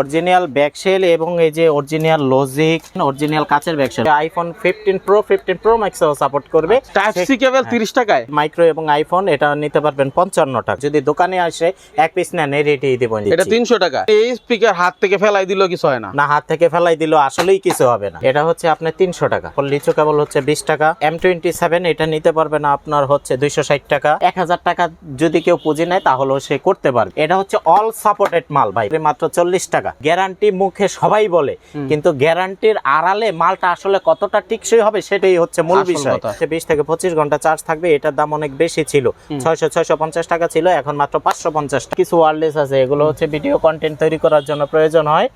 Original back shell এবং এই যে অরিজিনাল লজিক অরিজিনাল কাচের back shell iPhone fifteen pro fifteen pro max support করবে। টাইপ সি কেবল তিরিশ টাকায়? মাইক্রো এবং আইফোন এটা নিতে পারবেন পঞ্চান্ন টাকা। যদি দোকানে আসে এক পিস নেন এই রেটেই দিব এটা তিনশো টাকা। এই স্পিকার হাত থেকে ফেলাই দিল কিছু হয় না। না হাত থেকে ফেলাই দিল আসলেই কিছু হবে না। এটা হচ্ছে আপনার তিনশো টাকা। লিচু কেবল হচ্ছে বিশ টাকা। এম টোয়েন্টি সেভেন এটা নিতে পারবেন আপনার হচ্ছে দুইশো ষাট টাকা। এক হাজার টাকা যদি কেউ পুঁজি নেয় তাহলেও সে করতে পারবে। এটা হচ্ছে অল সাপোর্টেড মাল ভাই। মাত্র চল্লিশ টাকা। গ্যারান্টি মুখে সবাই বলে কিন্তু গ্যারান্টির আড়ালে মালটা আসলে কতটা টিকসই হবে সেটাই হচ্ছে মূল বিষয়। বিশ থেকে পঁচিশ ঘণ্টা চার্জ থাকবে এটার দাম অনেক বেশি ছিল। ছয়শো ছয়শো পঞ্চাশ টাকা ছিল এখন মাত্র পাঁচশো পঞ্চাশ কিছু ওয়ারলেস আছে এগুলো হচ্ছে ভিডিও কন্টেন্ট তৈরি করার জন্য প্রয়োজন হয়।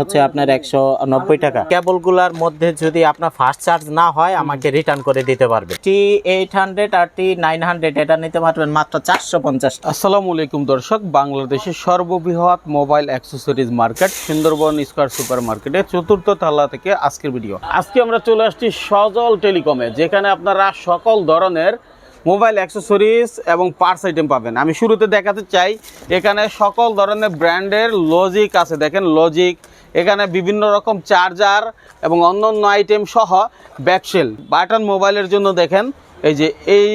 হচ্ছে আপনার একশো নব্বই টাকা। কেবলগুলার মধ্যে যদি আপনার ফাস্ট চার্জ না হয় আমাকে রিটার্ন করে দিতে পারবে। টি এইট হান্ড্রেড আর টি নাইন হান্ড্রেড এটা নিতে পারবেন মাত্র চারশো পঞ্চাশ আসসালামু আলাইকুম দর্শক বাংলাদেশের সর্ববৃহৎ mobile accessories market Sundarban square super মার্কেটে চতুর্থ তালা থেকে আজকের ভিডিও আজকে আমরা চলে আসছি সজল টেলিকমে, যেখানে আপনারা সকল ধরনের মোবাইল অ্যাক্সেসরিজ এবং পার্স আইটেম পাবেন। আমি শুরুতে দেখাতে চাই, এখানে সকল ধরনের ব্র্যান্ডের লজিক আছে। দেখেন লজিক এখানে বিভিন্ন রকম চার্জার এবং অন্য অন্য আইটেম সহ ব্যাকসেল বাটন মোবাইলের জন্য দেখেন, এই যে এই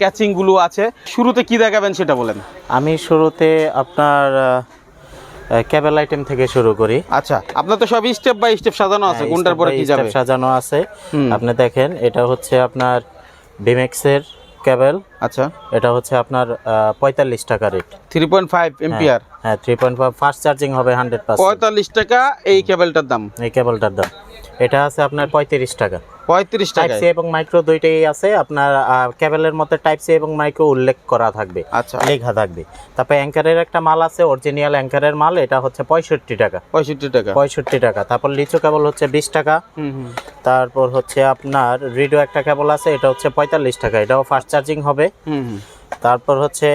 ক্যাচিংগুলো আছে। শুরুতে কি দেখাবেন সেটা বলেন। আমি শুরুতে আপনার কেবল আইটেম থেকে শুরু করি। আচ্ছা আপনার তো সব স্টেপ বাই স্টেপ সাজানো আছে হ্যাঁ, কোনটার step পরে কি যাবে? সাজানো আছে। আপনি দেখেন এটা হচ্ছে আপনার বিমেক্সের কেবল আচ্ছা। এটা হচ্ছে আপনার পঁয়তাল্লিশ টাকা rate three point five MPR হ্যাঁ three point five fast charging হবে হান্ড্রেড পঁয়তাল্লিশ টাকা এই কেবলটার দাম। এই কেবলটার দাম। এটা আছে আপনার পঁয়ত্রিশ টাকা। পঁয়ত্রিশ টাইপ সি এবং মাইক্রো দুইটাই আছে। আপনার কেবলের মধ্যে টাইপ সি এবং মাইক্রো উল্লেখ করা থাকবে আচ্ছা। লেখা থাকবে। তারপর অ্যাঙ্কারের একটা মাল আছে অরিজিনাল অ্যাঙ্কারের মাল এটা হচ্ছে পঁয়ষট্টি টাকা। পঁয়ষট্টি টাকা। পঁয়ষট্টি টাকা। তারপর লিচু কেবল হচ্ছে বিশ টাকা। হুম হুম। তারপর হচ্ছে আপনার রিডো একটা কেবল আছে এটা হচ্ছে পঁয়তাল্লিশ টাকা। এটাও ফাস্ট চার্জিং হবে। হুম হুম। তারপর হচ্ছে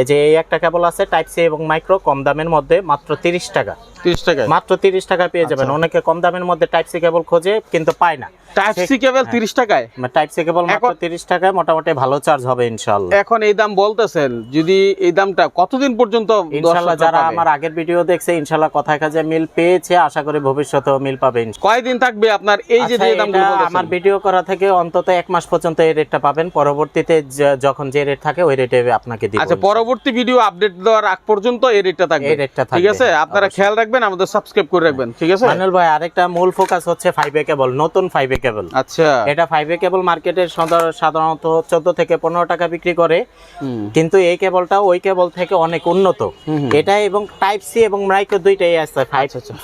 এই যে এই একটা কেবল আছে টাইপ সি এবং মাইক্রো কম দামের মধ্যে মাত্র তিরিশ টাকা। তিরিশ টাকা মাত্র তিরিশ টাকা পেয়ে যাবেন। আচ্ছা। অনেকে কম দামের মধ্যে টাইপ সি কেবল খোঁজে কিন্তু পায় না। টাইপ সি কেবল তিরিশ টাকায়? টাইপ সি কেবল মাত্র এখন- তিরিশ টাকায় মোটামুটি ভালো চার্জ হবে ইনশাল্লাহ এখন এই দাম বলতেছেন যদি এই দামটা কতদিন পর্যন্ত দর্শকরা যারা আমার আগের ভিডিও দেখছে ইনশাল্লাহ কথায় কাজে মিল পেয়েছে আশা করি ভবিষ্যতেও মিল পাবে ইনশাল্লাহ। কয়দিন থাকবে আপনার এই যে আচ্ছা, দামগুলো আমার ভিডিও করা থেকে অন্তত এক মাস পর্যন্ত এই রেটটা পাবেন। পরবর্তীতে যখন যে রেট থাকে ওই রেটে আপনাকে দিব আচ্ছা পরবর্তী ভিডিও আপডেট দেওয়ার আগ পর্যন্ত এই রেটটা থাকবে। এই রেটটা থাকবে, ঠিক আছে? আপনারা খেয়াল রাখবেন আমাদের সাবস্ক্রাইব করে রাখবেন ঠিক আছে? মানুল ভাই আরেকটা মূল ফোকাস হচ্ছে ফাইভ কেবল নতুন ফাইভ কেবল আচ্ছা। এটা ফাইভ কেবল মার্কেটের সদর- সাধারণত চোদ্দ থেকে পনেরো টাকা বিক্রি করে। কিন্তু এই কেবলটা ওই কেবল থেকে অনেক উন্নত। এটা এবং টাইপ সি এবং মাইক্রো দুইটাই আছে।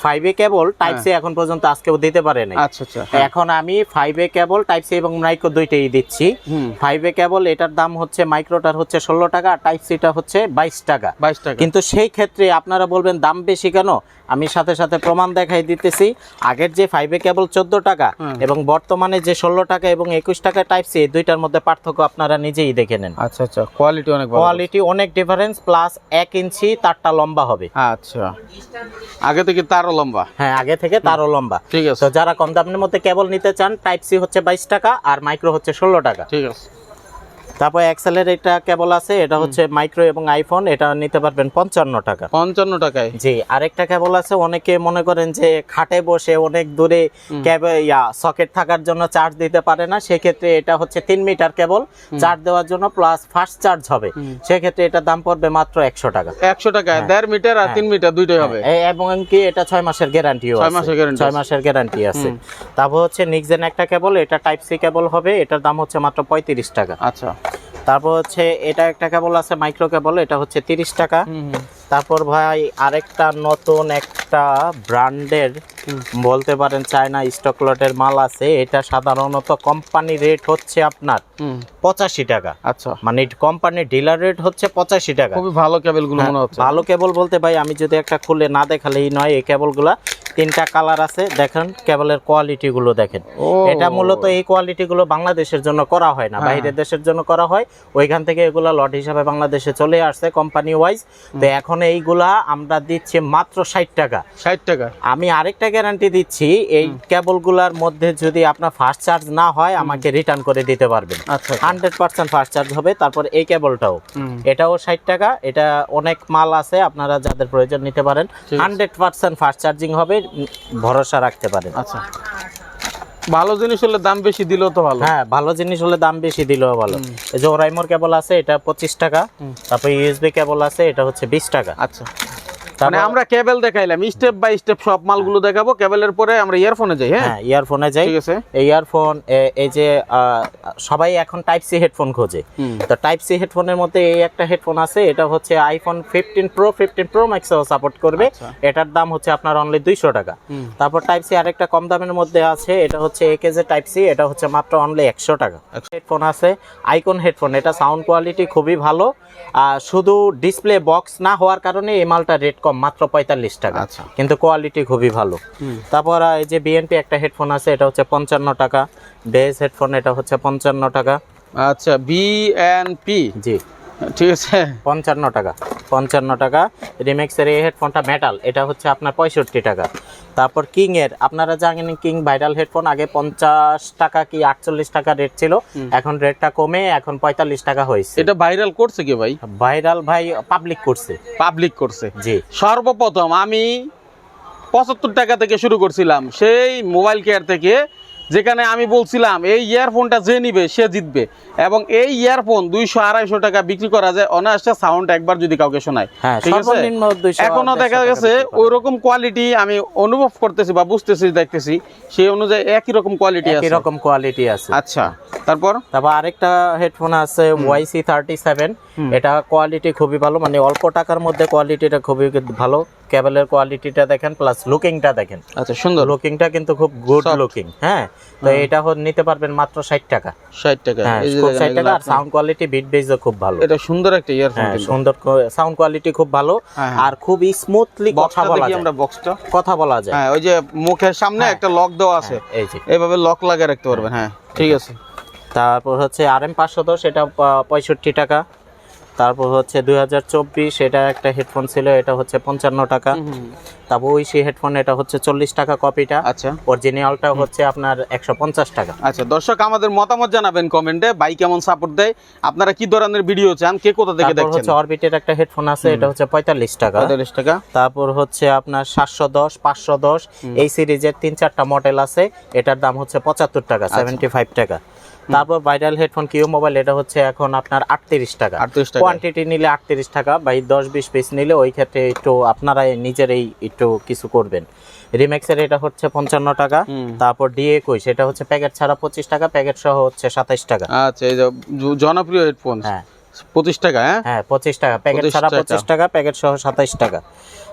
ফাইভ কেবল টাইপ সি এখন পর্যন্ত আজকেও দিতে পারে নাই। আচ্ছা আচ্ছা হ্যাঁ। এখন আমি five A cable type C এবং মাইক্রো দুইটাই দিচ্ছি। ফাইভ কেবল এটার দাম হচ্ছে মাইক্রোটার হচ্ছে ষোলো টাকা আর টাইপ সিটা হচ্ছে বাইশ টাকা। বাইশ টাকা। কিন্তু সেই ক্ষেত্রে আপনারা বলবেন দাম বেশি কেন? আমি সাথে সাথে প্রমাণ দেখাই দিতেছি। আগের যে ফাইভে কেবল চোদ্দ টাকা এবং বর্তমানে যে ষোলো টাকা এবং একুশ টাকা টাইপ সি এই দুইটার মধ্যে পার্থক্য আপনারা নিজেই দেখে নেন। আচ্ছা আচ্ছা। কোয়ালিটি অনেক কোয়ালিটি অনেক ডিফারেন্স প্লাস এক ইঞ্চি তারটা লম্বা হবে। আচ্ছা। আগে থেকে তারও লম্বা। হ্যাঁ আগে থেকে তারও লম্বা। ঠিক আছে। যারা কম দামের মধ্যে কেবল নিতে চান টাইপ সি হচ্ছে বাইশ টাকা আর মাইক্রো হচ্ছে ষোলো টাকা। ঠিক আছে। তারপর এক্সেলের একটা কেবল আছে এটা হচ্ছে মাইক্রো এবং আইফোন এটা নিতে পারবেন পঞ্চান্ন টাকা। পঞ্চান্ন টাকায়? জি আরেকটা কেবল আছে অনেকে মনে করেন যে খাটে বসে অনেক দূরে ইয়া সকেট থাকার জন্য চার্জ দিতে পারে না সেক্ষেত্রে এটা হচ্ছে তিন মিটার কেবল চার্জ দেওয়ার জন্য প্লাস ফাস্ট চার্জ হবে। সেক্ষেত্রে এটার দাম পড়বে মাত্র একশো টাকা। একশো টাকায় দেড় মিটার আর তিন মিটার দুইটাই হবে। এবং কি এটা ছয় মাসের গ্যারান্টিও ছয় মাসের guarantee ছয় মাসের গ্যারান্টি আছে। তারপর হচ্ছে নিক্সেন একটা কেবল এটা টাইপ সি কেবল হবে এটার দাম হচ্ছে মাত্র পঁয়ত্রিশ টাকা। আচ্ছা। তারপর হচ্ছে এটা একটা কেবল আছে মাইক্রো কেবল এটা হচ্ছে তিরিশ টাকা। তারপর ভাই আরেকটা নতুন একটা ব্র্যান্ডের বলতে পারেন চায়না স্টক লটের মাল আছে। এটা সাধারণত কোম্পানি রেট হচ্ছে আপনার পঁচাশি টাকা। আচ্ছা। মানে কোম্পানির ডিলার রেট হচ্ছে পঁচাশি টাকা। খুবই ভালো কেবলগুলো মনে হচ্ছে। ভালো কেবল বলতে ভাই আমি যদি একটা খুলে না দেখালেই নয় এই কেবল কেবলগুলা তিনটা কালার আছে। দেখেন কেবলের কোয়ালিটি গুলো দেখেন এটা মূলত এই কোয়ালিটি গুলো বাংলাদেশের জন্য করা হয় না হ্যাঁ। বাইরের দেশের জন্য করা হয়। ওইখান থেকে এগুলো লট হিসাবে বাংলাদেশে চলে আসছে কোম্পানি ওয়াইজ তো এখন এইগুলা আমরা দিচ্ছি মাত্র ষাট টাকা। ষাট টাকা। আমি আরেকটা গ্যারান্টি দিচ্ছি এই কেবলগুলার মধ্যে যদি আপনার ফার্স্ট চার্জ না হয় আমাকে রিটার্ন করে দিতে পারবেন। আচ্ছা হান্ড্রেড পার্সেন্ট ফাস্ট চার্জ হবে তারপর এই কেবলটাও এটাও ষাট টাকা এটা অনেক মাল আছে আপনারা যাদের প্রয়োজন নিতে পারেন। হান্ড্রেড পার্সেন্ট ফাস্ট চার্জিং হবে ভরসা রাখতে পারেন। আচ্ছা। ভালো জিনিস হলে দাম বেশি দিলেও তো ভালো। হ্যাঁ ভালো জিনিস হলে দাম বেশি দিলেও ভালো। এই যে ওরাইমোর কেবল আছে এটা পঁচিশ টাকা। তারপর ইউএসবি কেবল আছে এটা হচ্ছে বিশ টাকা। আচ্ছা। মানে আমরা কেবল দেখাইলাম স্টেপ বাই স্টেপ সব মালগুলো দেখাবো কেবলের পরে আমরা ইয়ারফোনে যাই হ্যাঁ? হ্যাঁ ইয়ারফোনে যাই। ঠিক আছে? এই ইয়ারফোন এই যে সবাই এখন টাইপ সি হেডফোন খোঁজে। তো টাইপ সি হেডফোনের মধ্যে এই একটা হেডফোন আছে এটা হচ্ছে iPhone fifteen pro fifteen pro ম্যাক্সও support করবে। আচ্ছা। এটার দাম হচ্ছে আপনার অনলি দুইশো টাকা। তারপর টাইপ সি আরেকটা কম দামের মধ্যে আছে এটা হচ্ছে একেজে টাইপ সি এটা হচ্ছে মাত্র অনলি একশো টাকা। হেডফোন আছে আইকন হেডফোন এটা সাউন্ড কোয়ালিটি খুবই ভালো। আর শুধু ডিসপ্লে বক্স না হওয়ার কারণে এই মালটা রেট কম মাত্র পঁয়তাল্লিশ টাকা। আচ্ছা। কিন্তু কোয়ালিটি খুবই ভালো। তারপর এই যে বিএনপি একটা হেডফোন আছে এটা হচ্ছে পঞ্চান্ন টাকা। বেস হেডফোন এটা হচ্ছে পঞ্চান্ন টাকা। আচ্ছা বিএনপি জি। ঠিক আছে। পঞ্চান্ন টাকা পঞ্চান্ন টাকা। রিমেক্সের এই হেডফোনটা মেটাল এটা হচ্ছে আপনার পঁয়ষট্টি টাকা। তারপর কিং এর আপনারা জানেন কিং ভাইরাল হেডফোন আগে পঞ্চাশ টাকা কি আটচল্লিশ টাকা রেট ছিল এখন রেটটা কমে এখন পঁয়তাল্লিশ টাকা হয়েছে। এটা ভাইরাল করছে কি ভাই? ভাইরাল ভাই পাবলিক করছে। পাবলিক করছে। জি। সর্বপ্রথম আমি পঁচাত্তর টাকা থেকে শুরু করছিলাম সেই মোবাইল কেয়ার থেকে যেখানে আমি বলছিলাম এই ইয়ারফোনটা যে নিবে সে জিতবে। এবং এই ইয়ারফোন দুইশো আড়াইশো টাকা বিক্রি করা যায় অনায়াসে সাউন্ড একবার যদি কাউকে শোনায়। হ্যাঁ ঠিক আছে? এখনও দেখা গেছে ওই রকম কোয়ালিটি আমি অনুভব করতেছি বা বুঝতেছি দেখতেছি সেই অনুযায়ী একই রকম কোয়ালিটি একই আছে। রকম কোয়ালিটি আছে। আচ্ছা তারপর? তারপর আরেকটা হেডফোন আছে ওয়াইসি থার্টি সেভেন এটা কোয়ালিটি খুবই ভালো মানে অল্প টাকার মধ্যে কোয়ালিটিটা খুবই ভালো। কেবলের কোয়ালিটিটা দেখেন প্লাস লুকিংটা দেখেন। আচ্ছা সুন্দর। লুকিংটা কিন্তু খুব গুড লুকিং হ্যাঁ? তো এটা হো- নিতে পারবেন মাত্র ষাট টাকা। ষাট টাকা। হ্যাঁ এই যে খুব দেখেন, ষাট টাকা। আর সাউন্ড কোয়ালিটি বিট বেজও খুব ভালো। এটা সুন্দর একটা ইয়ারফোন হ্যাঁ সুন্দর সাউন্ড কোয়ালিটি খুব ভালো। হ্যাঁ, হ্যাঁ। আর খুব স্মুথলি কথা বলা যায়। আমরা বক্সটা কথা বলা যায়। হ্যাঁ ওই যে মুখের সামনে হ্যাঁ। একটা লক দেওয়া আছে। হ্যাঁ, এই যে। এইভাবে লক লাগিয়ে রাখতে পারবেন হ্যাঁ ঠিক আছে। তারপর হচ্ছে আর এম পাঁচশো দশ এটা পঁয়ষট্টি টাকা। তারপর হচ্ছে দুই হাজার চব্বিশ এটা একটা হেডফোন ছিল এটা হচ্ছে পঞ্চান্ন টাকা। তারপর ওই সেই হেডফোন এটা হচ্ছে চল্লিশ টাকা কপিটা আচ্ছা। অরিজিনালটা হচ্ছে আপনার একশো পঞ্চাশ টাকা। আচ্ছা দর্শক আমাদের মতামত জানাবেন কমেন্টে। বাই কেমন সাপোর্ট দেয়? আপনারা কি ধরনের ভিডিও চান? কে কোথা থেকে দেখছেন? হচ্ছে অরবিটের একটা হেডফোন আছে এটা হচ্ছে পঁয়তাল্লিশ টাকা। পঁয়তাল্লিশ টাকা। তারপর হচ্ছে আপনার সাতশো দশ পাঁচশো দশ। এই সিরিজের তিন চারটা মডেল আছে এটার দাম হচ্ছে পঁচাত্তর টাকা আচ্ছা। সেভেন্টি ফাইভ টাকা। তারপর ভাইরাল হেডফোন কিউ মোবাইল এটা হচ্ছে এখন আপনার আটত্রিশ টাকা। 38 টাকা। কোয়ান্টিটি নিলে আটত্রিশ টাকা বা দশ বিশ পিস নিলে ওই ক্ষেত্রে একটু আপনারা নিজেরাই একটু কিছু করবেন। রিমেক্সের এটা হচ্ছে পঞ্চান্ন টাকা তারপর ডি একুশ এটা হচ্ছে প্যাকেট ছাড়া পঁচিশ টাকা প্যাকেট সহ হচ্ছে সাতাইশ টাকা। আচ্ছা এই যে জনপ্রিয় হেডফোন হ্যাঁ। পঁচিশ টাকা হ্যাঁ? হ্যাঁ পঁচিশ টাকা। প্যাকেট ছাড়া। পঁচিশ টাকা প্যাকেট সহ সাতাইশ টাকা।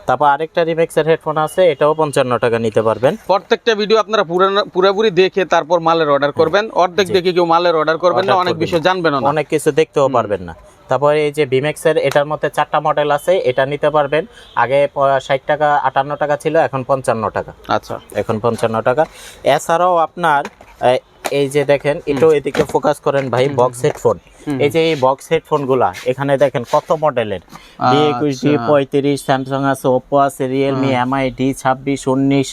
তারপর আরেকটা রিমেক্সের হেডফোন আছে এটাও পঞ্চান্ন টাকা নিতে পারবেন। প্রত্যেকটা ভিডিও আপনারা পুরোপুরি দেখে তারপর মালের অর্ডার করবেন। অর্ধেক দেখে কেউ মালের অর্ডার করবেন না অনেক বিষয় জানবেন না। অনেক কিছু দেখতেও পারবেন না। তারপরে এই যে বিমেক্সের এটার মধ্যে চারটা মডেল আছে এটা নিতে পারবেন। আগে ষাট টাকা আটান্ন টাকা ছিল এখন পঞ্চান্ন টাকা। আচ্ছা। এখন পঞ্চান্ন টাকা। এছাড়াও আপনার এই যে দেখেন একটু এদিকে ফোকাস করেন ভাই বক্স হেডফোন এই যে এই বক্স হেডফোনগুলা এখানে দেখেন কত মডেলের ডি একুশ ডি আচ্ছা। পঁয়ত্রিশ স্যামসাং আছে ওপো আছে রিয়েলমি এমআই ডি ছাব্বিশ উনিশ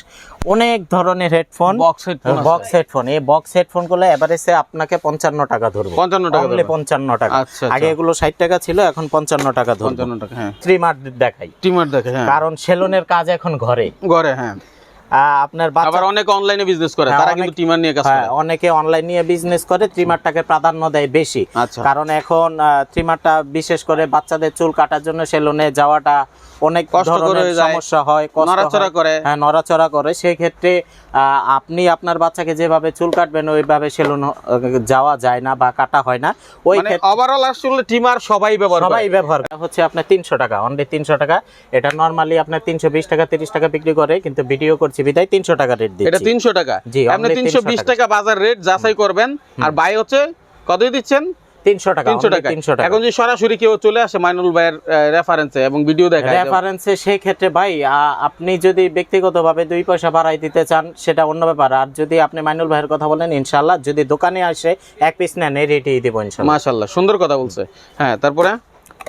অনেক ধরনের headphone box headphone box headphone এই বক্স হেডফোনগুলো এভারেজে আপনাকে পঞ্চান্ন টাকা ধরবে। 55 টাকা পঞ্চান্ন টাকা। আচ্ছা, আগে এগুলো ষাট টাকা ছিল এখন পঞ্চান্ন টাকা ধরবে। পঞ্চান্ন টাকা হ্যাঁ। ট্রিমার দেখাই। টিমার দেখে হ্যাঁ। কারণ সেলুনের কাজ এখন ঘরে। ঘরে হ্যাঁ। আপনার আবার অনেকে অনলাইনে বিজনেস করে হ্যাঁ, তারা কিন্তু ট্রিমার নিয়ে কাজ হ্যাঁ, করে অনেকে অনলাইন নিয়ে বিজনেস করে ট্রিমারটাকে প্রাধান্য দেয় বেশি আচ্ছা। কারণ এখন ট্রিমারটা বিশেষ করে বাচ্চাদের চুল কাটার জন্য সেলুনে যাওয়াটা অনেক হয়ে যায়। সমস্যা হয় কষ্ট নড়াচড়া করে। হ্যাঁ নড়াচড়া করে। সেই ক্ষেত্রে আপনি আপনার বাচ্চাকে যেভাবে চুল কাটবেন ওইভাবে সেলুন যাওয়া যায় না বা কাটা হয় না। ওই মানে ওভারঅল আসলে টিমার সবাই ব্যবহার সবাই ব্যবহার করে। হচ্ছে আপনার তিনশো টাকা অনলি তিনশো টাকা। এটা নর্মালি আপনার তিনশো বিশ টাকা তিরিশ টাকা বিক্রি করে কিন্তু ভিডিও করছি বিদায় তিনশো টাকা রেট দিচ্ছি। এটা তিনশো টাকা। জি, আপনি তিনশো বিশ টাকা। বাজার রেট যাচাই করবেন। আর বাই হচ্ছে কতই দিচ্ছেন? তিনশো টাকা তিনশো টাকা তিনশো টাকা। এখন যদি সরাসরি কেউ চলে আসে মাইনুল ভাইয়ের রেফারেন্সে এবং ভিডিও রেফারেন্সে সেই ক্ষেত্রে ভাই আপনি যদি ব্যক্তিগতভাবে দুই পয়সা বাড়াই দিতে চান সেটা অন্য ব্যাপার। আর যদি আপনি মাইনুল ভাইয়ের কথা বলেন ইনশাল্লাহ যদি দোকানে আসে এক পিস নেন এই দিব দেবো ইনশাল্লাহ মাশাল্লাহ সুন্দর কথা বলছে। হ্যাঁ তারপরে?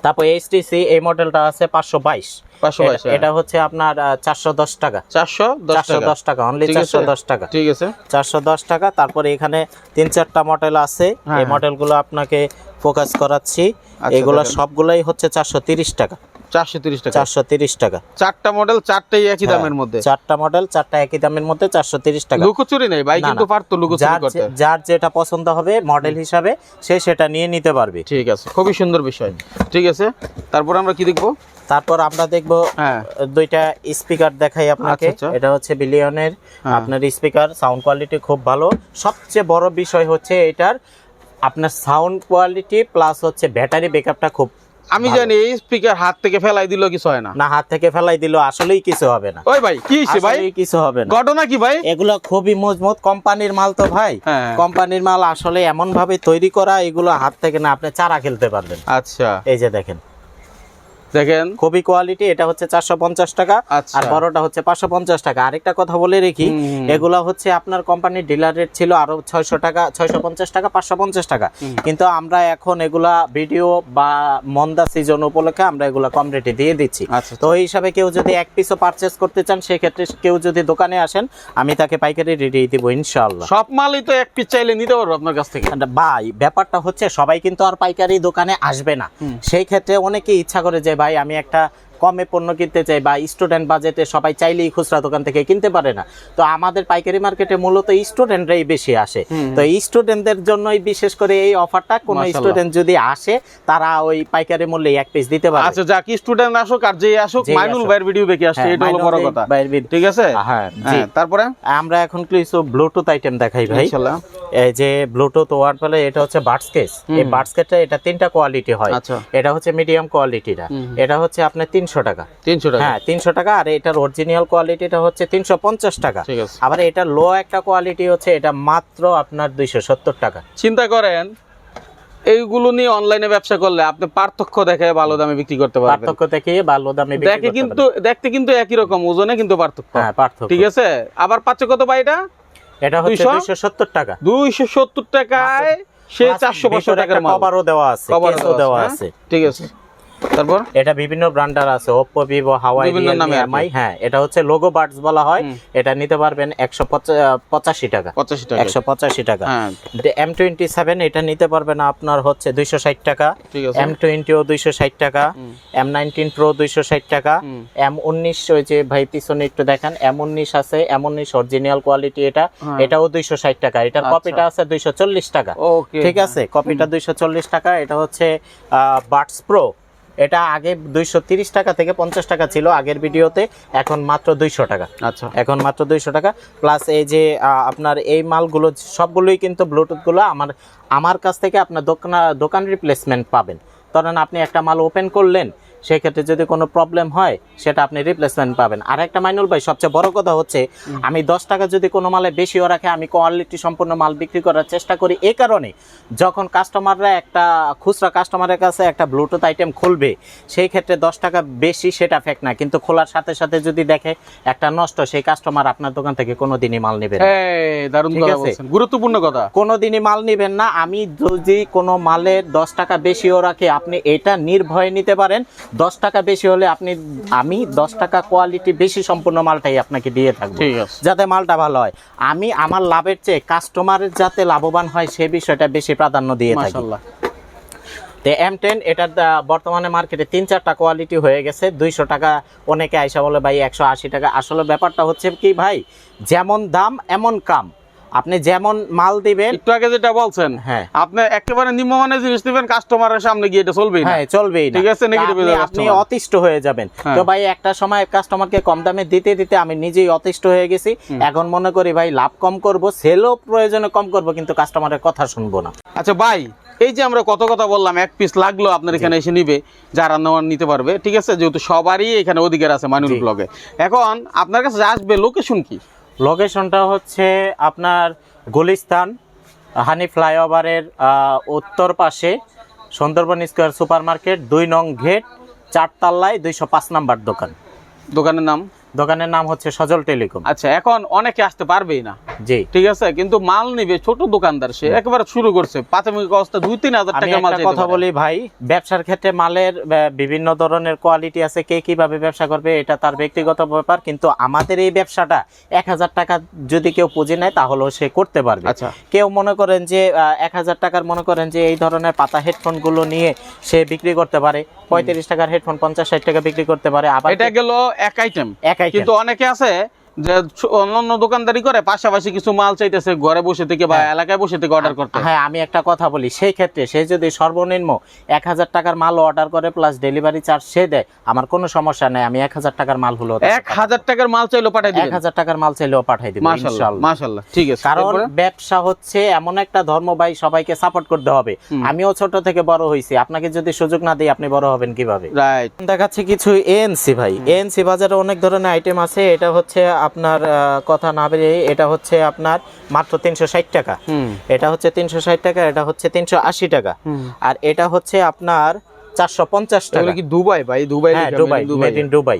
তারপর এইচটিসি এই মডেলটা আছে পাঁচশো বাইশ। পাঁচশো বাইশ এটা হচ্ছে আপনার চারশো দশ টাকা। চারশো চারশো টাকা। দশ টাকা অনলি? চারশো দশ টাকা। ঠিক আছে। চারশো দশ টাকা তারপর এখানে তিন চারটা মডেল আছে। হ্যাঁ, এই মডেল মডেলগুলো আপনাকে ফোকাস করাচ্ছি। আচ্ছা, এগুলো সবগুলোই হচ্ছে চারশো তিরিশ টাকা। চারশো তিরিশ টাকা। চারশো তিরিশ টাকা। চারটা মডেল চারটাই একই দামের হ্যাঁ, মধ্যে। চারটা মডেল চারটা একই দামের মধ্যে চারশো তিরিশ টাকা। লুকোচুরি নেই ভাই কিন্তু পারতো লুকোচুরি যার করতে। যার যেটা পছন্দ হবে মডেল হিসাবে সে সেটা নিয়ে নিতে পারবে। ঠিক আছে খুবই সুন্দর বিষয়। ঠিক আছে তারপর আমরা কি দেখব? তারপর আমরা দেখব হ্যাঁ। দুইটা স্পিকার দেখাই আপনাকে। আচ্ছা, আচ্ছা। এটা হচ্ছে বিলিয়নের হ্যাঁ। আপনার স্পিকার সাউন্ড কোয়ালিটি খুব ভালো। সবচেয়ে বড় বিষয় হচ্ছে এটার আপনার সাউন্ড কোয়ালিটি প্লাস হচ্ছে ব্যাটারি ব্যাকআপটা খুব আমি জানি এই স্পিকার হাত থেকে ফেলাই দিল কিছু হয় না। না হাত থেকে ফেলাই দিল আসলেই কিছু হবে না। ওই ভাই কি ভাই? কিছু হবে না। ঘটনা কি ভাই? এগুলো খুবই মজবুত কোম্পানির মাল তো ভাই। হ্যাঁ। কোম্পানির মাল আসলে এমন ভাবে তৈরি করা এগুলো হাত থেকে না আপনি চারা খেলতে পারবেন। আচ্ছা। এই যে দেখেন দেখেন। খুবই কোয়ালিটি এটা হচ্ছে চারশো পঞ্চাশ টাকা আচ্ছা। আর বড়টা হচ্ছে পাঁচশো পঞ্চাশ টাকা। আরেকটা কথা বলে রেখি এগুলা হচ্ছে আপনার কোম্পানির ডিলার রেট ছিল আরও ছয়শো টাকা ছয়শো পঞ্চাশ টাকা পাঁচশো পঞ্চাশ টাকা। কিন্তু আমরা এখন এগুলা ভিডিও বা মন্দা সিজন উপলক্ষে আমরা এগুলা কম রেটে দিয়ে দিচ্ছি। আচ্ছা তো এই হিসাবে কেউ যদি এক পিসও পারচেস করতে চান সেক্ষেত্রে কেউ যদি দোকানে আসেন আমি তাকে পাইকারি রেটে দিব ইনশাআল্লাহ। সব মালই তো এক পিস চাইলে নিতে পারব আপনার কাছ থেকে। ভাই ব্যাপারটা হচ্ছে সবাই কিন্তু আর পাইকারি দোকানে আসবে না। সেই ক্ষেত্রে অনেকেই ইচ্ছা করে যে ভাই আমি একটা কমে পণ্য কিনতে চাই বা স্টুডেন্ট বাজেটে সবাই চাইলেই খুচরা দোকান থেকে কিনতে পারে না। তো আমাদের পাইকারি মার্কেটে মূলত স্টুডেন্টরাই বেশি আসে। তো এই স্টুডেন্টদের জন্যই বিশেষ করে এই অফারটা কোন স্টুডেন্ট যদি আসে তারা ওই পাইকারি মূল্যে এক পিস দিতে পারে। আচ্ছা যাক স্টুডেন্ট আসুক আর যেই আসুক মাইনুল ভাইয়ের ভিডিও দেখে আসছে হ্যাঁ, এটা হলো বড় কথা। ভাইয়ের vid- ঠিক আছে? হ্যাঁ। হ্যাঁ তারপরে? আমরা এখন কিছু ব্লুটুথ আইটেম দেখাই ভাই। ইনশাআল্লাহ। এই যে ব্লুটুথ ওয়ার পেলে এটা হচ্ছে বাডস কেস এই বাডস কেসটা এটা তিনটা কোয়ালিটি হয়। আচ্ছা। এটা হচ্ছে মিডিয়াম কোয়ালিটিটা এটা হচ্ছে আপনার তিনশো টাকা। তিনশো টাকা। হ্যাঁ তিনশো টাকা আর এটার অরিজিনাল কোয়ালিটিটা হচ্ছে তিনশো পঞ্চাশ টাকা। আবার এটা লো একটা কোয়ালিটি হচ্ছে এটা মাত্র আপনার দুইশো সত্তর টাকা। চিন্তা করেন এইগুলো নিয়ে অনলাইনে ব্যবসা করলে আপনি পার্থক্য দেখে ভালো দামে বিক্রি করতে পারবেন। পার্থক্য থেকে ভালো দামে বিক্রি দেখে কিন্তু দেখতে কিন্তু একই রকম ওজনে কিন্তু পার্থক্য। হ্যাঁ পার্থক্য। ঠিক আছে? আবার পাচ্ছে কত ভাই এটা? এটা হচ্ছে 200? দুইশো সত্তর টাকা। দুইশো সত্তর টাকায় সে চারশো পাঁচশো টাকার মাল। কভারও দেওয়া আছে কেসও দেওয়া হ্যাঁ? আছে। ঠিক আছে। তারপর? এটা বিভিন্ন ব্র্যান্ডার আছে নামে আর কি। এমআই হ্যাঁ এটা হচ্ছে লোগো বাডস বলা হয়। এটা নিতে পারবেন একশো পঁচাশি টাকা। পঁচাশি টাকা। একশো পঁচাশি টাকা। হ্যাঁ। এম টোয়েন্টি সেভেন এটা নিতে পারবেন আপনার হচ্ছে দুইশো ষাট টাকা। ঠিক আছে। এম টোয়েন্টিও দুইশো ষাট টাকা। এম নাইনটিন প্রো দুইশো ষাট টাকা। হুম। এম উনিশ ওই যে ভাই পিছনে একটু দেখেন এম উনিশ আছে এম উনিশ অরিজিনাল কোয়ালিটি এটা। হ্যাঁ। এটাও দুইশো ষাট টাকা। এটার আচ্ছা। কপিটা আছে দুইশো চল্লিশ টাকা। ঠিক আছে? কপিটা দুইশো চল্লিশ টাকা। এটা হচ্ছে বাটস প্রো এটা আগে দুইশো তিরিশ টাকা থেকে পঞ্চাশ টাকা ছিল আগের ভিডিওতে এখন মাত্র দুইশো টাকা। আচ্ছা। এখন মাত্র দুইশো টাকা। প্লাস এই যে আপনার এই মালগুলো সবগুলোই কিন্তু ব্লুটুথগুলো আমার আমার কাছ থেকে আপনার দোকান দোকান রিপ্লেসমেন্ট পাবেন। ধরেন আপনি একটা মাল ওপেন করলেন সেক্ষেত্রে যদি কোনো প্রবলেম হয় সেটা আপনি রিপ্লেসমেন্ট পাবেন। আর একটা মাইনুল ভাই সবচেয়ে বড় কথা হচ্ছে আমি দশ টাকা যদি কোনো মালে বেশিও রাখে আমি কোয়ালিটি সম্পূর্ণ মাল বিক্রি করার চেষ্টা করি। এই কারণে যখন কাস্টমাররা একটা খুচরা কাস্টমারের কাছে একটা ব্লুটুথ আইটেম খুলবে সেই ক্ষেত্রে দশ টাকা বেশি সেটা ফেক না। কিন্তু খোলার সাথে সাথে যদি দেখে একটা নষ্ট সেই কাস্টমার আপনার দোকান থেকে কোনো দিনই মাল নেবে না। দারুণ কথা বলছেন। গুরুত্বপূর্ণ কথা। কোনো দিনই মাল নেবেন না। আমি যদি কোনো মালের দশ টাকা বেশিও রাখি আপনি এটা নির্ভয়ে নিতে পারেন। দশ টাকা বেশি হলে আপনি আমি দশ টাকা কোয়ালিটি বেশি সম্পূর্ণ মালটাই আপনাকে দিয়ে থাকব। ঠিক যাতে মালটা ভালো হয়। আমি আমার লাভের চেয়ে কাস্টমারের যাতে লাভবান হয় সে বিষয়টা বেশি প্রাধান্য দিয়ে থাকি। তো এম টেন এটার দা- বর্তমানে মার্কেটে তিন চারটা কোয়ালিটি হয়ে গেছে। দুইশো টাকা অনেকে আইসা বলে ভাই একশো আশি টাকা। আসলে ব্যাপারটা হচ্ছে কি ভাই যেমন দাম এমন কাম। আপনি যেমন মাল দিবেন একটু আগে যেটা বলছেন হ্যাঁ। আপনি একেবারে নিম্নমানের জিনিস নেবেন কাস্টমারের সামনে গিয়ে এটা চলবেই না। হ্যাঁ চলবেই না। ঠিক আছে, তা আপনি- হয়ে অতিষ্ঠ হয়ে যাবেন। হ্যাঁ। তো ভাই একটা সময় কাস্টমারকে কম দামে দিতে দিতে আমি নিজেই অতিষ্ঠ হয়ে গেছি। এখন মনে করি ভাই লাভ কম করব সেলও প্রয়োজনে কম করব কিন্তু কাস্টমারের কথা শুনব না। আচ্ছা ভাই এই যে আমরা কত কথা বললাম এক পিস লাগল আপনার এখানে এসে নিবে যারা নেওয়ার নিতে পারবে ঠিক আছে? যেহেতু সবারই এখানে অধিকার আছে মানুষ। ব্লগে। এখন আপনার কাছে আসবে লোকেশন কি? লোকেশনটা হচ্ছে আপনার গুলিস্তান, হানি ফ্লাইওভারের উত্তর পাশে সুন্দরবন স্কোয়ার সুপার মার্কেট দুই নং ঘেট চারতাল্লায় দুইশো পাঁচ নাম্বার দোকান। দোকানের নাম? দোকানের নাম হচ্ছে সজল টেলিকম। আচ্ছা এখন অনেকে আসতে পারবেই না। জি। ঠিক আছে? কিন্তু মাল নিবে ছোট দোকানদার সে একবার শুরু করছে। প্রাথমিক অবস্থা দুই তিন হাজার টাকা মাল কথা বলি ভাই ব্যবসার ক্ষেত্রে মালের বিভিন্ন ধরনের কোয়ালিটি আছে কে কীভাবে ব্যবসা করবে এটা তার ব্যক্তিগত ব্যাপার কিন্তু আমাদের এই ব্যবসাটা এক হাজার টাকা যদি কেউ পুঁজি নেয় তাহলেও সে করতে পারবে। আচ্ছা। কেউ মনে করেন যে এক হাজার টাকার মনে করেন যে এই ধরনের পাতা হেডফোনগুলো নিয়ে সে বিক্রি করতে পারে পঁয়ত্রিশ টাকার হেডফোন পঞ্চাশ ষাট টাকা বিক্রি করতে পারে আবার এটা গেল এক আইটেম এক। কিন্তু অনেকে আছে যে অন্যান্য দোকানদারি করে পাশাপাশি কিছু মাল চাইতেছে ঘরে বসে থেকে বা হ্যাঁ। এলাকায় বসে থেকে অর্ডার করতে। হ্যাঁ আমি একটা কথা বলি সেই ক্ষেত্রে সে যদি সর্বনিম্ন এক হাজার টাকার মাল অর্ডার করে প্লাস ডেলিভারি চার্জ সে দেয় আমার কোনো সমস্যা নেই আমি এক হাজার টাকার মাল হলো এক হাজার টাকার মাল চাইলো পাঠাই এক হাজার টাকার মাল চাইলেও পাঠাই দিব মাশাল্লাহ ঠিক আছে। কারণ ব্যবসা হচ্ছে এমন একটা ধর্ম ভাই সবাইকে সাপোর্ট করতে হবে। আমিও ছোট থেকে বড় হয়েছি আপনাকে যদি সুযোগ না দিই আপনি বড় হবেন কীভাবে? রাইট দেখাচ্ছে কিছু এএনসি ভাই। এএনসি বাজারে অনেক ধরনের আইটেম আছে এটা হচ্ছে আপনার কথা না বেরিয়ে এটা হচ্ছে আপনার মাত্র তিনশো ষাট টাকা। হুম। এটা হচ্ছে তিনশো ষাট টাকা এটা হচ্ছে তিনশো আশি টাকা। আর এটা হচ্ছে আপনার চারশো পঞ্চাশ টাকা। কি দুবাই ভাই? দুবাই হ্যাঁ Dubai Dubai made in Dubai.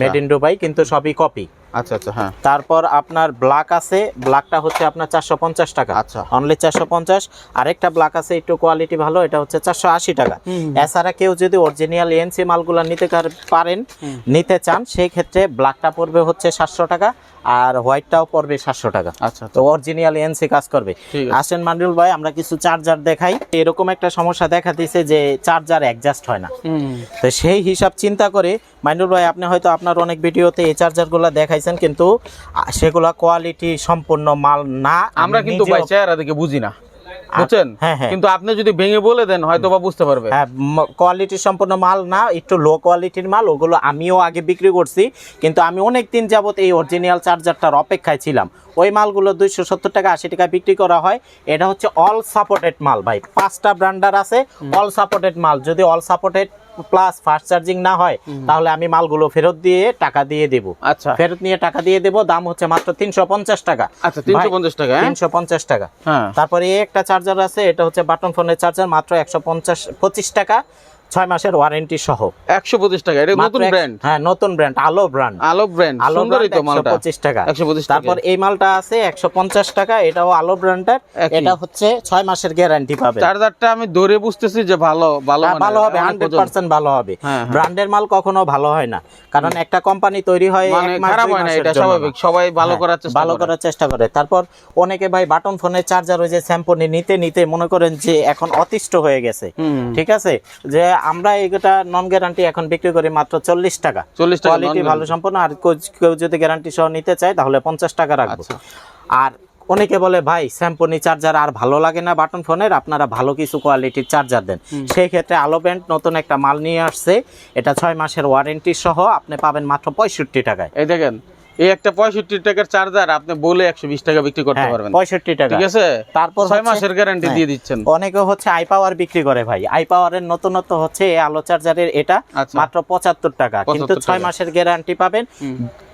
Made in Dubai কিন্তু সবই কপি আচ্ছা আচ্ছা হ্যাঁ। তারপর আপনার ব্ল্যাক আছে ব্ল্যাকটা হচ্ছে আপনার চারশো পঞ্চাশ টাকা। আচ্ছা। অনলি চারশো পঞ্চাশ। আরেকটা ব্ল্যাক আছে একটু কোয়ালিটি ভালো এটা হচ্ছে চারশো আশি টাকা। এছাড়া কেউ যদি অরিজিনাল এনসি মালগুলা নিতে পারেন নিতে চান সেই ক্ষেত্রে ব্ল্যাকটা পড়বে হচ্ছে সাতশো টাকা আর হোয়াইটটাও পড়বে সাতশো টাকা। আচ্ছা তো অরিজিনাল এনসি কাজ করবে। আসেন মান্ডুল ভাই আমরা কিছু চার্জার দেখাই। এরকম একটা সমস্যা দেখা দিছে যে চার্জার অ্যাডজাস্ট হয় না। তো সেই হিসাব চিন্তা করে মাইনুল ভাই আপনি হয়তো আপনার অনেক ভিডিওতে এই চার্জারগুলো দেখাইছেন কিন্তু সেগুলা কোয়ালিটি সম্পূর্ণ মাল না আমরা কিন্তু ভাই চেহারা দেখে বুঝি না। বুঝছেন? হ্যাঁ, হ্যাঁ। কিন্তু আপনি যদি ভেঙে বলে দেন হয়তো বা বুঝতে পারবে। হ্যাঁ কোয়ালিটি সম্পূর্ণ মাল না একটু লো কোয়ালিটির মাল ওগুলো আমিও আগে বিক্রি করছি কিন্তু আমি অনেক দিন যাবত এই অরিজিনাল চার্জারটার অপেক্ষায় ছিলাম। ওই মালগুলো দুইশো সত্তর টাকা আশি টাকা বিক্রি করা হয়। এটা হচ্ছে অল সাপোর্টেড মাল ভাই। পাঁচটা ব্র্যান্ডার আছে অল সাপোর্টেড মাল। যদি all supported plus fast charging না হয় তাহলে আমি মালগুলো ফেরত দিয়ে টাকা দিয়ে দেব। আচ্ছা। ফেরত নিয়ে টাকা দিয়ে দেব দাম হচ্ছে মাত্র তিনশো পঞ্চাশ টাকা। আচ্ছা তিনশো পঞ্চাশ টাকা হ্যাঁ? তিনশো পঞ্চাশ টাকা। হ্যাঁ। তারপরে একটা চার্জার আছে এটা হচ্ছে বাটন ফোনের চার্জার মাত্র একশো পঞ্চাশ পঁচিশ টাকা। ছয় মাসের ওয়ারেন্টি সহ। একশো পঁচিশ টাকা এটা নতুন ব্র্যান্ড হ্যাঁ নতুন ব্র্যান্ড আলো ব্র্যান্ড আলো ব্র্যান্ড আলো সুন্দরই তো পঁচিশ টাকা। একশো পঁচিশ তারপর এই মালটা আছে একশো পঞ্চাশ টাকা এটাও আলো ব্র্যান্ডের এটা হচ্ছে ছয় মাসের গ্যারান্টি পাবে। চার্জারটা আমি ধরে বুঝতেছি যে ভালো ভালো হ্যাঁ, ভালো হবে হান্ড্রেড পার্সেন্ট ভালো হবে। হ্যাঁ, হ্যাঁ। ব্র্যান্ডের মাল কখনো ভালো হয় না। কারণ একটা কোম্পানি তৈরি হয় মানে খারাপ হয় না এটা স্বাভাবিক। সবাই ভালো হ্যাঁ, করার চেষ্টা ভালো করে। করার চেষ্টা করে। তারপর অনেকে ভাই বাটন ফোনের চার্জার ওই যে স্যাম্পনি নিতে নিতে মনে করেন যে এখন অতিষ্ঠ হয়ে গেছে। ঠিক আছে? যে আমরা এটা নন গ্যারান্টি এখন বিক্রি করি মাত্র চল্লিশ টাকা। 40 টাকা কোয়ালিটি। ভালো সম্পূর্ণ আর কেউ- কেউ যদি গ্যারান্টি সহ নিতে চায় তাহলে পঞ্চাশ টাকা রাখব। আচ্ছা। আর অনেকে বলে ভাই স্যাম্পনি চার্জার আর ভালো লাগে না বাটন ফোনের আপনারা ভালো কিছু কোয়ালিটির চার্জার দেন। সেই ক্ষেত্রে আলো ব্যান্ড নতুন একটা মাল নিয়ে আসছে। এটা ছয় মাসের ওয়ারেন্টি সহ আপনি পাবেন মাত্র পঁয়ষট্টি টাকায়। এই দেখেন এই একটা পঁয়ষট্টি টাকার চার্জার আপনি বলে একশো বিশ টাকা বিক্রি করতে হ্যাঁ, পারবেন। পঁয়ষট্টি টাকা। ঠিক আছে? তারপর ছয় মাসের গ্যারান্টি। দিয়ে দিচ্ছেন। অনেকে হচ্ছে আই পাওয়ার বিক্রি করে ভাই। আই পাওয়ারের নতুনত্ব হচ্ছে এই আলো চার্জারের এটা আচ্ছা। মাত্র পঁচাত্তর টাকা। কিন্তু ছয় মাসের গ্যারান্টি পাবেন।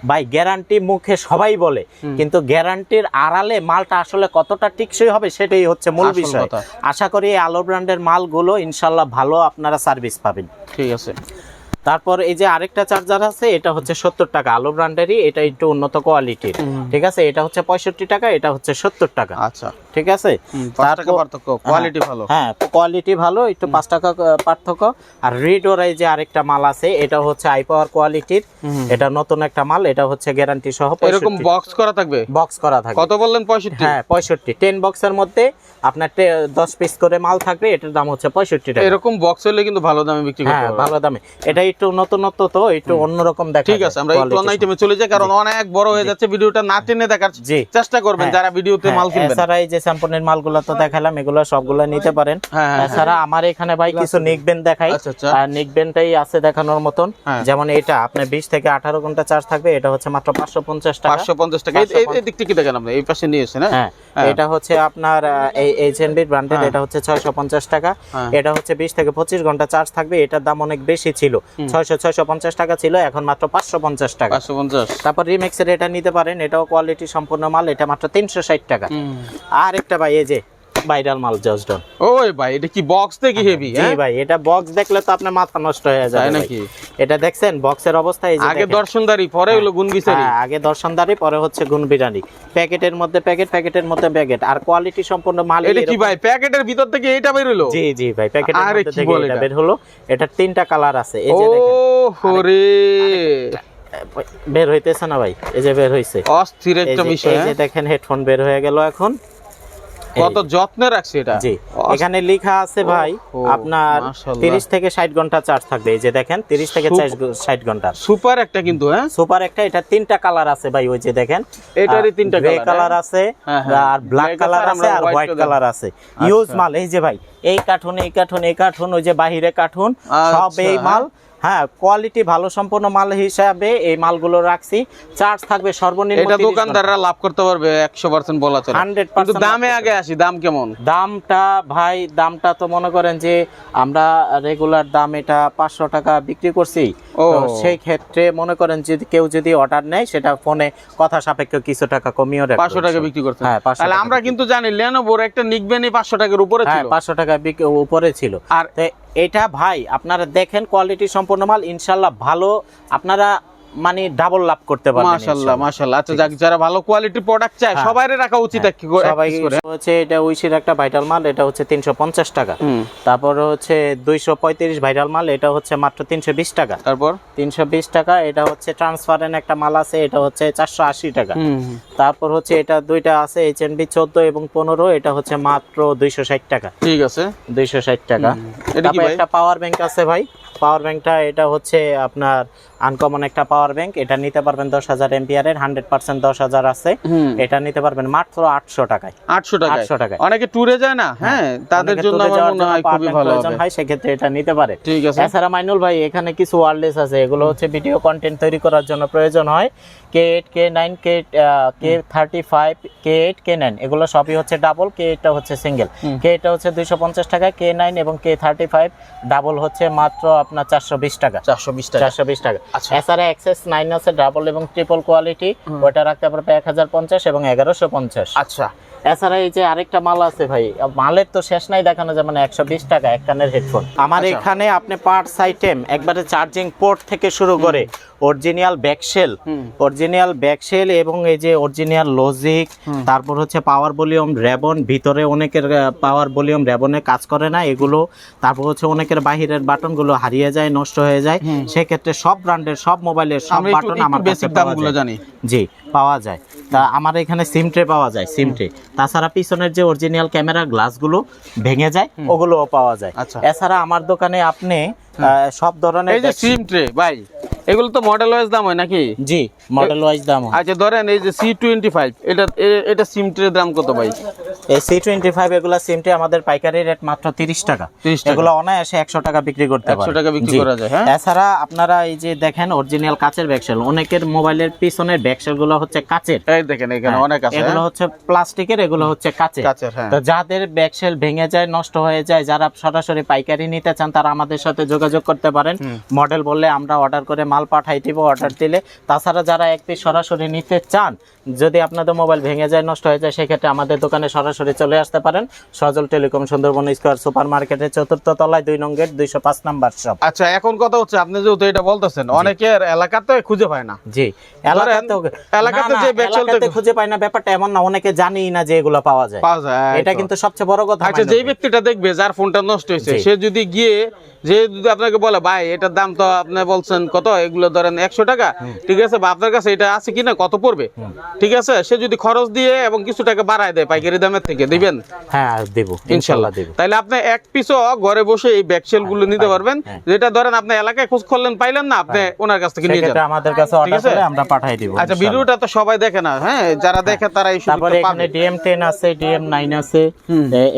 ভাই গ্যারান্টি মুখে সবাই বলে। কিন্তু গ্যারান্টির আড়ালে মালটা আসলে কতটা টিকসই হবে সেটাই হচ্ছে মূল বিষয়। আশা করি এই আলো ব্র্যান্ডের মালগুলো ইনশাল্লাহ ভালো আপনারা সার্ভিস পাবেন। ঠিক আছে। তারপর এই যে আরেকটা চার্জার আছে এটা হচ্ছে সত্তর টাকা। আলো ব্র্যান্ডেরই এটা একটু উন্নত কোয়ালিটির ঠিক আছে? এটা হচ্ছে পঁয়ষট্টি টাকা এটা হচ্ছে সত্তর টাকা। আচ্ছা। ঠিক আছে? কোয়ালিটি ভালো। হ্যাঁ কোয়ালিটি ভালো একটু পাঁচ টাকা পার্থক্য। আর রিডোর এই যে আরেকটা মাল আছে এটা হচ্ছে আই পাওয়ার কোয়ালিটির এটা নতুন একটা মাল এটা হচ্ছে গ্যারান্টি সহ এরকম বক্স করা থাকবে? বক্স করা থাকবে। কত বললেন পঁয়ষট্টি? হ্যাঁ পঁয়ষট্টি। টেন বক্সের মধ্যে আপনার দশ পিস করে মাল থাকবে এটার দাম হচ্ছে পঁয়ষট্টি টাকা। এরকম বক্স হলে কিন্তু ভালো দামে বিক্রি করতে হ্যাঁ ভালো দামে। এটা একটু নতুনত্ব তো একটু অন্যরকম দেখা ঠিক আছে আমরা একটু কোন আইটেমে চলে যাই কারণ অনেক বড় হয়ে যাচ্ছে ভিডিওটা না টেনে দেখার। চেষ্টা করবেন হ্যাঁ। যারা ভিডিওতে হ্যাঁ, মাল কিনবেন। এছাড়া এই যে স্যাম্পনের মালগুলো তো দেখালাম এগুলো সবগুলো নিতে পারেন। হ্যাঁ, হ্যাঁ, এছাড়া আমার এখানে ভাই কিছু নিকবেন দেখাই। আচ্ছা, আচ্ছা। আর নিকবেনটাই আছে দেখানোর মতন। হ্যাঁ। যেমন এটা আপনার বিশ থেকে আঠারো ঘণ্টা চার্জ থাকবে এটা হচ্ছে মাত্র পাঁচশো পঞ্চাশ টাকা। পাঁচশো পঞ্চাশ টাকা। এই- দিক থেকে দেখেন আপনি এই পাশে নিয়ে হ্যাঁ হ্যাঁ হ্যাঁ। এটা হচ্ছে আপনার এই এইচ এন বির ব্র্যান্ডের হ্যাঁ। এটা হচ্ছে ছয়শো পঞ্চাশ টাকা। হ্যাঁ। এটা হচ্ছে বিশ থেকে পঁচিশ ঘণ্টা চার্জ থাকবে এটার দাম অনেক বেশি ছিল। ছয়শো ছয়শো পঞ্চাশ টাকা ছিল এখন মাত্র পাঁচশো পঞ্চাশ টাকা। পাঁচশো পঞ্চাশ। তারপর রিমেক্সের এটা নিতে পারেন এটাও কোয়ালিটি সম্পূর্ণ মাল এটা মাত্র তিনশো ষাট টাকা। আর একটা ভাই এই যে ভাইরাল মাল জসডন ওই ভাই এটা কি বক্স থেকে হেভি জি ভাই এটা বক্স দেখলে তো আপনার মাথা নষ্ট হয়ে যায় নাকি? এটা দেখছেন বক্সের অবস্থা এই যে আগে দর্শনদারি পরে হলো গুণ বিচারি। হ্যাঁ, আগে দর্শনদারি পরে হচ্ছে গুণ প্যাকেটের মধ্যে প্যাকেট প্যাকেটের মধ্যে প্যাকেট। আর কোয়ালিটি সম্পূর্ণ মাল এটা কি ভাই প্যাকেটের ভিতর থেকে এটা বের হলো? জি জি ভাই প্যাকেটের মধ্যে থেকে এটা? বের হলো। এটা তিনটা কালার আছে। এই যে দেখেন হরে বের হইতেছে না ভাই এই যে বের হইছে। অস্থির একটা বিষয় এই যে হ্যাঁ? দেখেন হেডফোন বের হয়ে গেল এখন। কত যত্নে রাখছে এটা? জি। এখানে লেখা আছে ভাই আপনার 30 থেকে 60 ঘণ্টা চার্জ থাকবে। এই যে দেখেন 30 থেকে 60 ঘণ্টা সুপার একটা কিন্তু হ্যাঁ? সুপার একটা এটা তিনটা কালার আছে ভাই ওই যে দেখেন। এটারই তিনটা কালার হ্যাঁ? আছে হ্যাঁ, হ্যাঁ। আর ব্ল্যাক কালার আছে, আর হোয়াইট কালার আছে। ইউজ মাল এই যে ভাই এই কার্টুন এই কার্টুন এই কার্টুন ওই যে বাহিরে কার্টুন সব আচ্ছা, এই মাল। হ্যাঁ কোয়ালিটি ভালো সম্পন্ন মাল হিসাবে এই মালগুলো রাখছি। চার্জ থাকবে সর্বনিম্ন এটা দোকানদাররা লাভ করতে পারবে একশো পার্সেন্ট বলা চলে। 100% কিন্তু দামে আগে আসি দাম কেমন? দামটা ভাই দামটা তো মনে করেন যে আমরা রেগুলার দাম এটা পাঁচশো টাকা বিক্রি করছি। তো সেই ক্ষেত্রে মনে করেন যদি কেউ যদি অর্ডার নেয় সেটা ফোনে কথা সাপেক্ষ কিছু টাকা কমিয়েও রাখবে। পাঁচশো টাকা বিক্রি করতে। হ্যাঁ, 500 তাহলে আমরা কিন্তু জানি লেনোভোর একটা নিকবেনি পাঁচশো টাকার উপরে ছিল হ্যাঁ ছিল। পাঁচশো টাকা বিক- উপরে ছিল। আর এটা ভাই আপনারা দেখেন কোয়ালিটি সম্পূর্ণ মাল ইনশাল্লাহ ভালো। আপনারা মানে ডাবল লাভ করতে পারবেন মাশাল্লাহ ইনশাল্লাহ। মাশাল্লাহ আচ্ছা যাক যারা ভালো কোয়ালিটির প্রোডাক্ট চায় হ্যাঁ। সবাইরে রাখা উচিত কি করে সবাই হচ্ছে এটা উইশির একটা ভাইটাল মাল এটা হচ্ছে তিনশো পঞ্চাশ টাকা। হুম। তারপরে হচ্ছে দুইশো পঁয়ত্রিশ ভাইরাল মাল এটা হচ্ছে মাত্র তিনশো বিশ টাকা। তারপর? তিনশো বিশ টাকা এটা হচ্ছে ট্রান্সফারেন্ট একটা মাল আছে এটা হচ্ছে চারশো আশি টাকা। হুম। তারপর হচ্ছে এটা দুইটা আছে এইচ এন বি চোদ্দ এবং পনেরো এটা হচ্ছে মাত্র দুইশো ষাট টাকা। ঠিক আছে। দুইশো ষাট টাকা। এটা কি ভাই? একটা পাওয়ার ব্যাংক আছে ভাই। পাওয়ার ব্যাংকটা এটা হচ্ছে আপনার আনকমন একটা পাওয়ার ব্যাংক এটা নিতে পারবেন দশ হাজার এমপিয়ারের হান্ড্রেড পার্সেন্ট দশ হাজার আছে। এটা নিতে পারবেন মাত্র আটশো টাকায়। আটশো টাকা 800 টাকায়। অনেকে ট্যুরে যায় না? হ্যাঁ। তাদের জন্য জন্য হয় খুবই ভালো প্রয়োজন হয় সেক্ষেত্রে এটা নিতে পারে। ঠিক আছে। এছাড়া মাইনুল ভাই এখানে কিছু ওয়ার্ডলেস আছে এগুলো হচ্ছে ভিডিও কন্টেন্ট তৈরি করার জন্য প্রয়োজন হয়। K eight K nine K K thirty five K eight K nine এগুলো সবই হচ্ছে ডাবল কে এইটটা হচ্ছে সিঙ্গেল কে এটা হচ্ছে দুইশো পঞ্চাশ টাকা কে নাইন এবং কে থার্টি ফাইভ ডাবল হচ্ছে মাত্র আপনার চারশো বিশ টাকা। চারশো বিশ টাকা। চারশো বিশ টাকা। আচ্ছা। এছাড়া এক্সেস নাইন আছে ডাবল এবং ট্রিপল কোয়ালিটি ওটা রাখতে পারবে এক হাজার পঞ্চাশ এবং এগারোশো পঞ্চাশ। আচ্ছা। এছাড়া এই যে আরেকটা মাল আছে ভাই মালের তো শেষ নাই দেখানো যাবে না একশো বিশ টাকা এক কানের হেডফোন আমার আচ্ছা। এখানে আপনি পার্টস আইটেম একবারে চার্জিং পোর্ট থেকে শুরু করে অরিজিনাল ব্যাকশেল হুম। অরিজিনাল ব্যাকশেল এবং এই যে অরিজিনাল লজিক তারপর হচ্ছে পাওয়ার ভলিউম র্যাবন ভিতরে অনেকের পাওয়ার ভলিউম র্যাবনে কাজ করে না এগুলো তারপর হচ্ছে অনেকের বাহিরের বাটনগুলো হারিয়ে যায় নষ্ট হয়ে যায়। সেক্ষেত্রে সব ব্র্যান্ডের সব মোবাইলের সব বাটন আমার কাছে বেসিক দামগুলো জানি। জি। পাওয়া যায়। তা আমার এখানে সিম ট্রে পাওয়া যায় সিম ট্রে তাছাড়া পিছনের যে অরিজিনাল ক্যামেরা গ্লাসগুলো ভেঙে যায় ওগুলোও পাওয়া যায়। আচ্ছা। এছাড়া আমার দোকানে আপনি সব ধরনের এই যে সিম ট্রে ভাই এগুলো তো মডেল ওয়াইজ দাম হয় নাকি? জি। মডেল ওয়াইজ দাম আচ্ছা ধরেন এই যে সি টোয়েন্টি ফাইভ এটা এটা সিম ট্রে দাম কত ভাই? এই সি টোয়েন্টি ফাইভ এগুলো সিম ট্রে আমাদের পাইকারি রেট মাত্র তিরিশ টাকা। এগুলো অনায়াসে একশো টাকা বিক্রি করতে 100 পারে। টাকা বিক্রি করা যায়, হ্যাঁ? এছাড়া আপনারা এই যে দেখেন অরিজিনাল কাচের ব্যাকসেল অনেকের মোবাইলের পিছনের ব্যাকসেলগুলো হচ্ছে কাচের। এই দেখেন এখানে হ্যাঁ, অনেক আছে এগুলো হ্যাঁ? হচ্ছে প্লাস্টিকের এগুলো হচ্ছে কাচের। কাচের, হ্যাঁ। তো যাদের ব্যাকশেল ভেঙে যায় নষ্ট হয়ে যায় যারা সরাসরি পাইকারি নিতে চান তারা আমাদের সাথে যোগাযোগ করতে পারেন। মডেল বললে আমরা অর্ডার করে মাল পাঠাই দিব অর্ডার দিলে। তাছাড়া যারা এক পিস সরাসরি নিতে চান যদি আপনাদের মোবাইল ভেঙে যায় নষ্ট হয়ে যায় সেক্ষেত্রে আমাদের দোকানে সরাসরি চলে আসতে পারেন। Sajal telecom Sundarban square super মার্কেটের চতুর্থ তলায় দুই নং গেট দুইশো পাঁচ নাম্বার শপ। আচ্ছা এখন কথা হচ্ছে আপনি যেহেতু এটা বলতেছেন অনেকের এলাকাতে খুঁজে পায় না। জি এলাকাতে এলাকাতে যে এলাকাতে খুঁজে পায় না ব্যাপারটা এমন না অনেকে জানি না যে এগুলো পাওয়া যায়। পাওয়া যায় এটা কিন্তু সবচেয়ে বড় কথা আচ্ছা যেই ব্যক্তিটা দেখবে যার ফোনটা নষ্ট হয়েছে সে যদি গিয়ে যে যদি আপনাকে বলে ভাই এটার দাম তো আপনি বলছেন কত? এগুলো ধরেন একশো টাকা। ঠিক আছে বা আপনার কাছে এটা আছে কিনা কত পড়বে? ঠিক আছে? সে যদি খরচ দিয়ে এবং কিছু টাকা বাড়ায় দেয় পাইকারি দামের থেকে দিবেন? হ্যাঁ দেবো। ইনশাল্লাহ। দেবো। তাইলে আপনি এক পিসও ঘরে বসে এই ব্যাকসেলগুলো নিতে পারবেন। হ্যাঁ। যেটা ধরেন আপনি এলাকায় খোঁজ করলেন পাইলেন না আপনি ওনার কাছ থেকে নিয়ে যান। আমাদের কাছে অর্ডার? করে আমরা পাঠাই দিব আচ্ছা ভিডিওটা তো সবাই দেখে না হ্যাঁ? যারা দেখে তারা এই তারপরে সুযোগটা এখানে পাবে। ডিএম টেন আছে ডিএম নাইন আছে।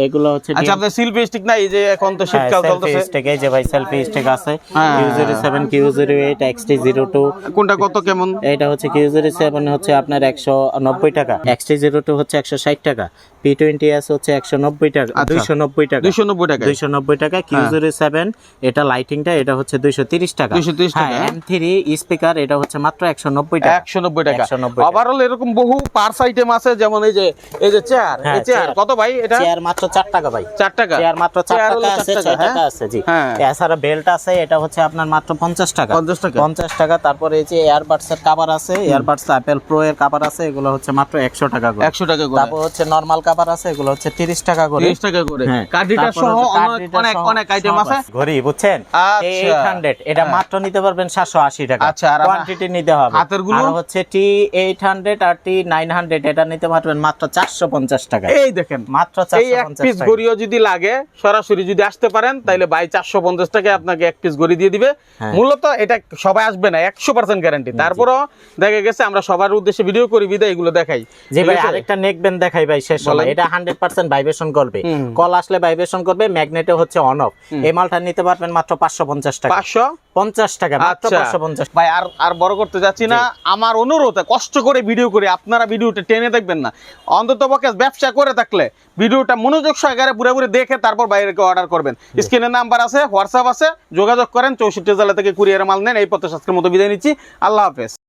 এগুলো হচ্ছে আচ্ছা আপনার সিলভি স্টিক নাই এই যে এখন তো শীতকাল চলতেছে। স্টিক এই যে ভাই সেলফি স্টিক আছে। হ্যাঁ। Q zero seven Q zero eight XT zero two কোনটা কত কেমন? এটা হচ্ছে কিউ জিরো সেভেন হচ্ছে আপনার একশো নব্বই টাকা এক্সটি জিরো টু হচ্ছে একশো ষাট টাকা। পি টোয়েন্টি এস হচ্ছে একশো নব্বই টাকা। আচ্ছা। দুইশো নব্বই টাকা। দুইশো নব্বই টাকা দুইশো নব্বই টাকা। কিউ হ্যাঁ। জিরো সেভেন এটা লাইটিংটা এটা হচ্ছে দুইশো তিরিশ টাকা। 230 টাকা, হ্যাঁ। এম থ্রি স্পিকার এটা হচ্ছে মাত্র একশো নব্বই টাকা। একশো নব্বই টাকা। 190 টাকা। ওভারঅল এরকম বহু পার্স আইটেম আছে যেমন এই যে এই যে চেয়ার হ্যাঁ, এই চেয়ার কত ভাই এটা? চেয়ার মাত্র চার টাকা ভাই। চার টাকা। চেয়ার মাত্র চার টাকা আছে টাকা, ছয় হ্যাঁ? টাকা আছে জি। হ্যাঁ। এছাড়া বেল্ট আছে এটা হচ্ছে আপনার মাত্র পঞ্চাশ টাকা। 50 টাকা। পঞ্চাশ টাকা তারপরে এই যে এয়ারবাডস এর কাভার আছে এয়ারবাডস অ্যাপেল প্রো এর কাভার আছে এগুলো হচ্ছে মাত্র একশো টাকা করে। একশো টাকা করে। তারপর হচ্ছে নর্মাল কাভার আছে এগুলো হচ্ছে তিরিশ টাকা করে। তিরিশ টাকা করে। হ্যাঁ। কার্ডিটা সহ অনেক অনেক অনেক আইটেম আছে। ঘড়ি বুঝছেন? আচ্ছা। এইট হান্ড্রেড এটা হ্যাঁ। মাত্র নিতে পারবেন সাতশো আশি টাকা। আচ্ছা, আর কোয়ান্টিটি নিতে হবে। হাতেরগুলো? আর হচ্ছে টি এইট হান্ড্রেড আর টি নাইন হান্ড্রেড এটা নিতে পারবেন মাত্র চারশো পঞ্চাশ টাকা। এই দেখেন মাত্র এই চারশো এক পঞ্চাশ পিস টাকা। গড়িও যদি লাগে সরাসরি যদি আসতে পারেন তাহলে চারশো পঞ্চাশ টাকায় আপনাকে এক পিস গড়ি দিয়ে দিবে। হ্যাঁ। মূলত এটা সবাই আসবে না একশো পার্সেন্ট গ্যারান্টি তারপরও দেখা গেছে আমরা সবার উদ্দেশ্যে ভিডিও করি বিদায় এগুলো দেখাই। যে ভাই আরেকটা নেক ব্যান্ড দেখাই ভাই শেষ। সময় এটা হান্ড্রেড পার্সেন্ট ভাইব্রেশন করবে। কল আসলে ভাইব্রেশন করবে ম্যাগনেটে হচ্ছে অন অফ এই মালটা নিতে পারবেন মাত্র পাঁচশো পঞ্চাশ টাকা। পাঁচশো? পঞ্চাশ টাকা মাত্র আচ্ছা। পাঁচশো পঞ্চাশ ভাই আর আর বড় করতে যাচ্ছি না। আমার অনুরোধ কষ্ট করে ভিডিও করে আপনারা ভিডিওটা টেনে দেখবেন না। অন্তত পক্ষে ব্যবসা করে থাকলে ভিডিওটা মনোযোগ সহকারে পুরোপুরি দেখে তারপর বাইরে অর্ডার করবেন। স্ক্রিনে নাম্বার আছে হোয়াটসঅ্যাপ আছে যোগাযোগ করেন চৌষট্টি জেলা থেকে কুরিয়ার মাল নেন। এই পথে আজকের মতো বিদায় নিচ্ছি। আল্লাহ হাফেজ।